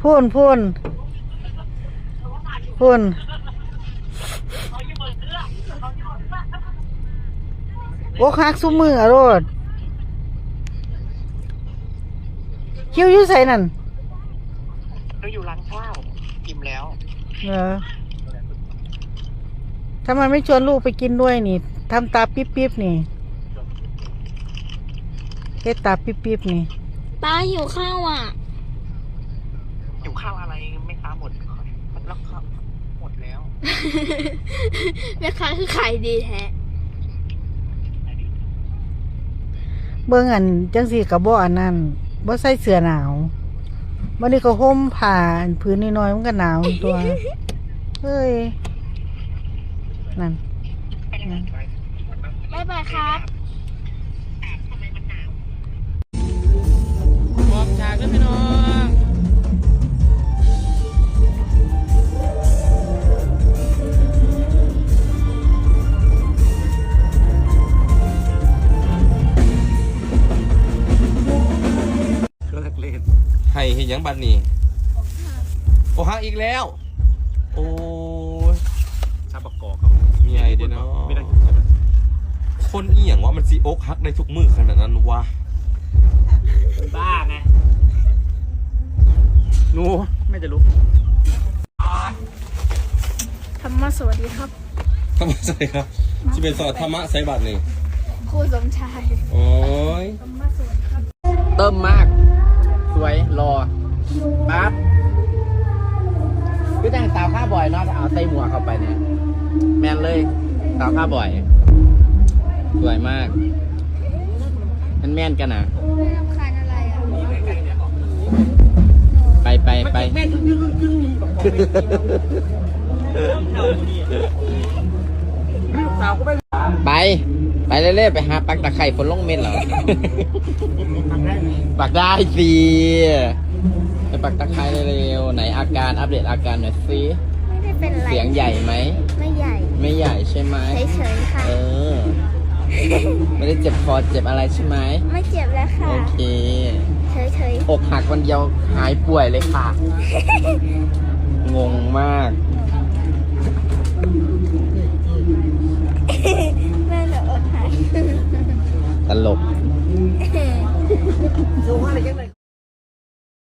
พูนพูนพูนโอ้คักซุมืออะโรดคิวอยู่ใส่นั่นเราอยู่ร้านข้าวกินแล้วเหรอทำไมไม่ชวนลูกไปกินด้วยนี่ทำตาปิ๊บปิ๊บๆนี่เฮ็ดตาปิ๊บปิ๊บๆนี่ป้าหิวข้าวอะอยู่ ข้าวอะไรไม่ค้าหมดแล้วข้าวหมดแล้วแม่ค้าคือขายดีแท้เบิ่งอันจังสีกับบ่อันนั้นบ่ใส่เสื้อหนาววันนี้ก็ห่มผ้าอันพื้นน้อยๆมันก็หนาวตัวเฮ้ยนั่น บ๊ายบายครับ ให้เห็นยังบัดนี้โอ้ฮักอีกแล้ว โอ้ยชาบกกอกเขามีไอเดียเนาะไม่ได้คนอีหยังว่ามันซีอกฮักได้ทุกมือขนาดนั้นวะบ้าไงงูไม่จะรู้ธรรมะสวัสดีครับธรรมะใส่ครับที่เป็นสอดธรรมะใส่บัตรนี่ครูสมชาย โอ้ยธรรมะสวัสดีครับ เติมมา อยเนาะถ้าเอาใส่หมวกเข้าไปเนี่ย แมนเลยสาวข้าบ่อย สวยมาก มันแม่นกันนะไม่รำคาญอะไรอะไปไปไปไปไปเรื่อยๆไปหาปักตะไคร่ฝนลงเม็ดเหรอปักได้สิไปปักตะไคร่เร็วๆไหนอาการอัปเดตอาการหน่อยสิ ได้เป็นอะไร เสียงใหญ่ไหม ไม่ใหญ่ ไม่ใหญ่ใช่ไหมเฉยๆค่ะ เออ ไม่ได้เจ็บคอเจ็บอะไรใช่ไหม ไม่เจ็บแล้วค่ะ โอเค เฉยๆอกหักวันเดียวหายป่วยเลยค่ะ งงมาก ๆ แม่หนูอกหัก ตลก สูงอะไรยังไง